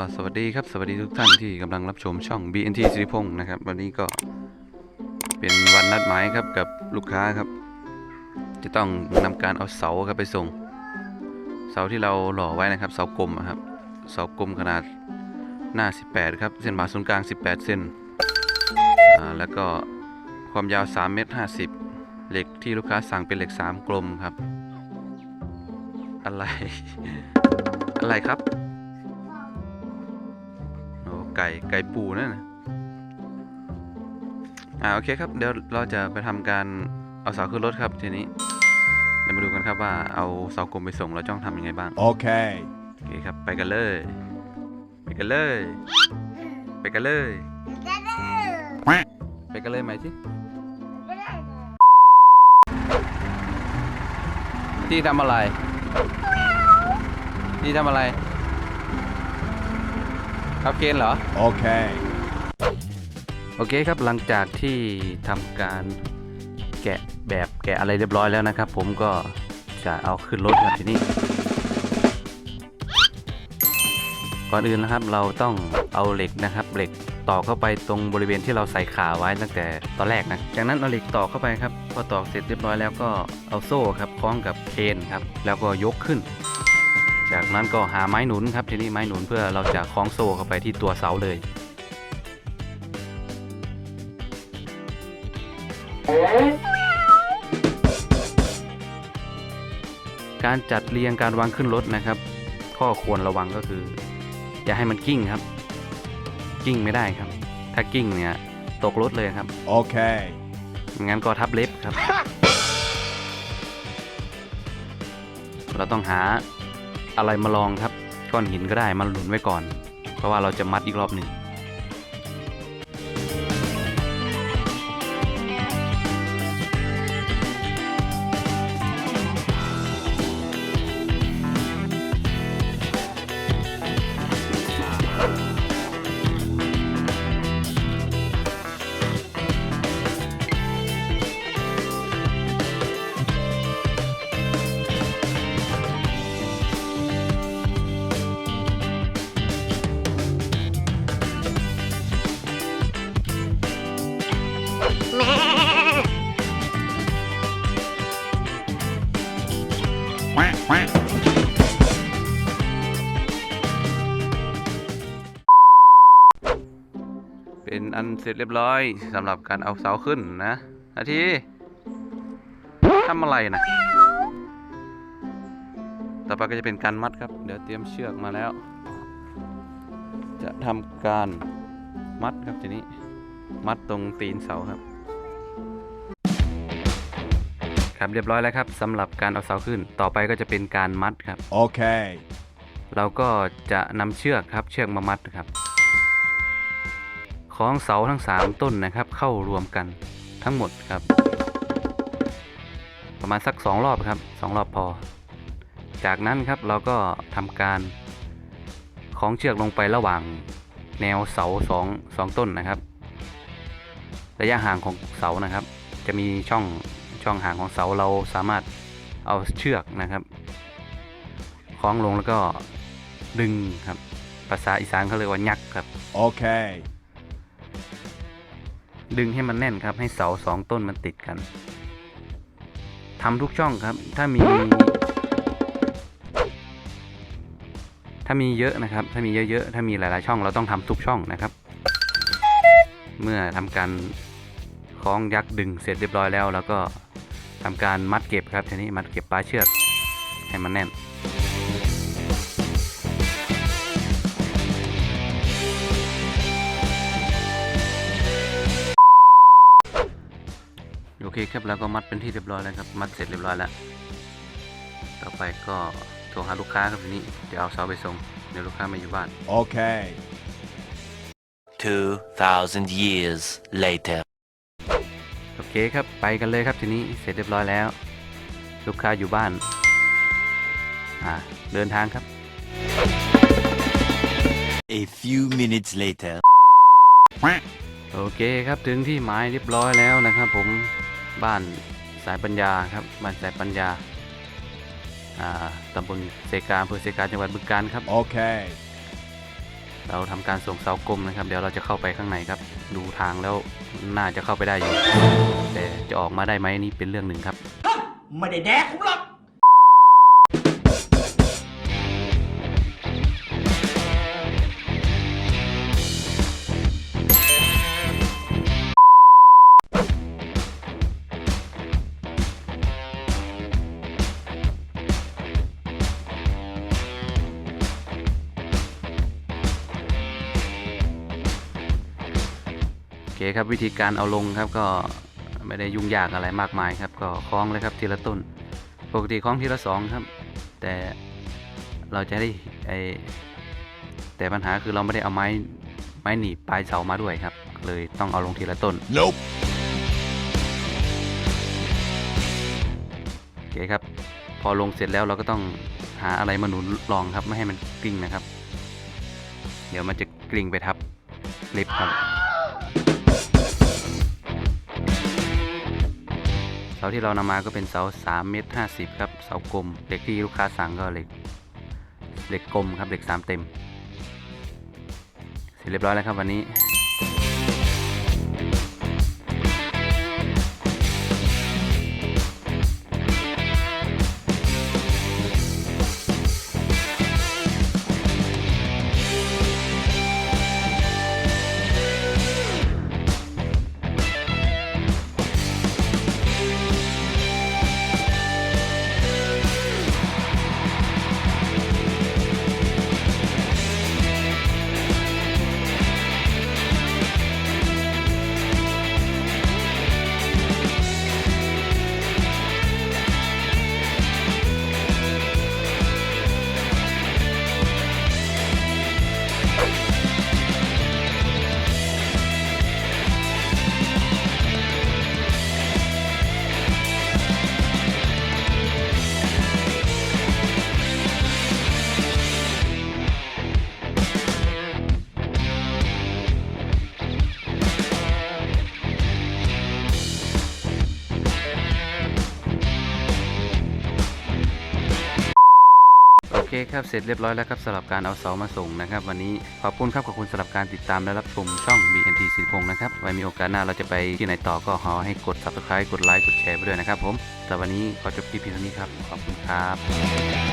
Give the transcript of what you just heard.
ก็สวัสดีครับสวัสดีทุกท่านที่กำลังรับชมช่อง BNT สิริพงศ์นะครับ วันนี้ก็เป็นวันนัดหมายครับกับลูกค้าครับ จะต้องนำการเอาเสาครับไปส่ง เสาที่เราหล่อไว้นะครับ เสากลมครับเสากลมขนาดหน้า 18 ครับ เส้นผ่าศูนย์กลาง 18 เส้นแล้วก็ความยาว 3 เมตร 50 เหล็กที่ลูกค้าสั่งเป็นเหล็ก 3 กลมครับ อะไร อะไรครับ ไก่ ไก่ปูนั่นนะอ่าโอเคครับ เดี๋ยวเราจะไปทำการเอาเสาขึ้นรถครับทีนี้ เดี๋ยวมาดูกันครับว่าเอาเสากลมไปส่งเราต้องทำยังไงบ้าง Okay. โอเคครับไปกันเลย ไปกันเลย ไปกันเลย ไปกันเลยไหมที่ที่ทำอะไรที่ทำอะไร ครับเกณฑ์เหรอ Okay. โอเคครับหลังจากที่ทำการแกะแบบแกะอะไรเรียบร้อยแล้วนะครับ ผมก็จะเอาขึ้นรถครับทีนี้ก่อนอื่นนะครับเราต้องเอาเหล็กนะครับ เหล็กต่อเข้าไปตรงบริเวณที่เราใส่ขาไว้ตั้งแต่ตอนแรกนะ จากนั้นเอาเหล็กต่อเข้าไปครับ พอต่อเสร็จเรียบร้อยแล้วก็เอาโซ่ครับคล้องกับเคนครับ แล้วก็ยกขึ้น จากนั้นก็หาไม้หนุนครับทีนี้ไม้หนุนเพื่อเราจะคล้องโซ่เข้าไปที่ตัวเสาเลย การจัดเรียงการวางขึ้นรถนะครับ ข้อควรระวังก็คือ อย่าให้มันกิ้งครับ กิ้งไม่ได้ครับ ถ้ากิ้งเนี่ยตกรถเลยครับ Okay. ไม่งั้นก็ทับเล็บครับ เราต้องหา อะไรมาลองครับก้อนหินก็ได้มาหลุนไว้ก่อน เพราะว่าเราจะมัดอีกรอบหนึ่ง อันเสร็จเรียบร้อยสำหรับการเอาเสาขึ้นนะนาทีทำอะไรนะต่อไปก็จะเป็นการมัดครับ เดี๋ยวเตรียมเชือกมาแล้ว จะทำการมัดครับทีนี้ มัดตรงตีนเสาครับ ครับเรียบร้อยแล้วครับสำหรับการเอาเสาขึ้น ต่อไปก็จะเป็นการมัดครับ Okay. เราก็จะนำเชือกครับเชือกมามัดครับ คล้องเสาทั้ง 3 ต้นนะครับ เข้ารวมกันทั้งหมดครับ ประมาณสัก 2 รอบครับ 2 รอบพอ จากนั้นครับเราก็ทำการคล้องเชือกลงไประหว่างแนวเสาสองสองต้นนะครับ ระยะห่างของเสานะครับ จะมีช่องช่องห่างของเสาเราสามารถเอาเชือกนะครับคล้องลงแล้วก็ดึงครับ ภาษาอีสานเขาเรียกว่ายักครับ Okay. ดึงให้มันแน่นครับ ให้เสาสองต้นมันติดกันทำทุกช่องครับ ถ้ามี ถ้ามีเยอะนะครับ ถ้ามีเยอะๆถ้ามีหลายๆช่อง เราต้องทำทุกช่องนะครับ เมื่อทำการคล้องยักดึงเสร็จเรียบร้อยแล้ว แล้วก็ทำการมัดเก็บครับทีนี้มัดเก็บปลายเชือกให้มันแน่น คครับแล้วก็มัดเป็นที่เรียบร้อยแล้วครับมัดเสร็จเรียบร้อยแล้ว ต่อไปก็โทรหาลูกค้าครับทีนี้เดี๋ยวเอาเสาไปส่งเดี๋ยวลูกค้ามาอยู่บ้าน Okay. 2,000 years later. โอเคครับไปกันเลยครับทีนี้เสร็จเรียบร้อยแล้ว ลูกค้าอยู่บ้านอ่าเดินทางครับ A few minutes later. โอเคครับถึงที่หมายเรียบร้อยแล้วนะครับผม บ้านสายปัญญาครับบ้านสายปัญญาอ่าตำบลเซกาอำเภอเซกาจังหวัดบึงกาฬครับ Okay. เราทำการส่งเสากลมนะครับ เดี๋ยวเราจะเข้าไปข้างในครับ ดูทางแล้วน่าจะเข้าไปได้อยู่ แต่จะออกมาได้ไหมนี่เป็นเรื่องหนึ่งครับ ไม่ได้แดกผมหรอก เคครับวิธีการเอาลงครับก็ไม่ได้ยุ่งยากอะไรมากมายครับ ก็คล้องเลยครับทีละต้น ปกติคล้องทีละสองครับ แต่เราจะได้ไอแต่ปัญหาคือเราไม่ได้เอาไม้ไม้หนีบปลายเสามาด้วยครับ เลยต้องเอาลงทีละต้น Nope. โอเคครับ พอลงเสร็จแล้วเราก็ต้องหาอะไรมาหนุนรองครับ ไม่ให้มันกลิ้งนะครับ เดี๋ยวมันจะกลิ้งไปทับลิฟต์ครับ เสาที่เรานำมาก็เป็นเสา3เมตร50ครับเสากลมเหล็กที่ลูกค้าสั่งก็เหล็กเหล็กกลมครับเหล็ก3เต็ม เสร็จเรียบร้อยแล้วครับวันนี้ เคครับ เสร็จเรียบร้อยแล้วครับสำหรับการเอาเสามาส่งนะครับ วันนี้ขอบคุณครับขอบคุณสำหรับการติดตามและรับชมช่อง BNT สิริพงศ์นะครับ ไว้มีโอกาสหน้าเราจะไปที่ไหนต่อก็ขอให้กด subscribe กดไลค์กดแชร์ไปด้วยนะครับผมแต่วันนี้ขอจบคลิปเพียงเท่านี้ครับขอบคุณครับ